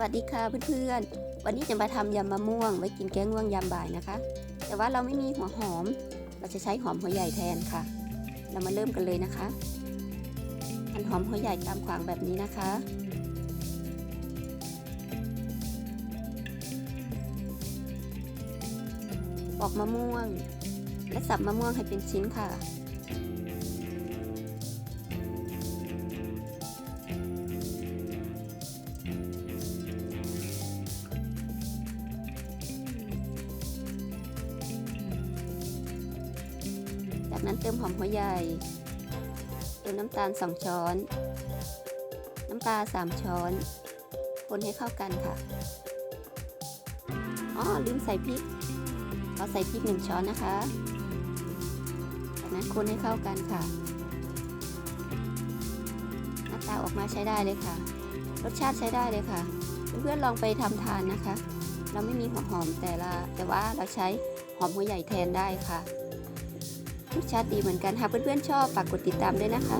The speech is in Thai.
วัสดีค่ะเพื่อนๆ วันนี้จะมาทำยำมะม่วง ไว้กินแก้ง่วงยามบ่ายนะคะ แต่ว่าเราไม่มีหัวหอม เราจะใช้หอมหัวใหญ่แทนค่ะ เรามาเริ่มกันเลยนะคะหั่นหอมหัวใหญ่ตามขวางแบบนี้นะคะ ปอกมะม่วง และสับมะม่วงให้เป็นชิ้นค่ะ จากนั้นเติมหอมหัวใหญ่ เติมน้ำตาล 2 ช้อน น้ำตาล3ช้อน คนให้เข้ากันค่ะ อ๋อลืมใส่พริกเราใส่พริก 1 ช้อนนะคะ จากนั้นคนให้เข้ากันค่ะ หน้าตาออกมาใช้ได้เลยค่ะ รสชาติใช้ได้เลยค่ะ เพื่อนๆลองไปทำทานนะคะ เราไม่มีหัวหอมแต่ละแต่ว่าเราใช้หอมหัวใหญ่แทนได้ค่ะ รสชาติดีเหมือนกันหากเพื่อนๆชอบฝากกดติดตามด้วยนะคะ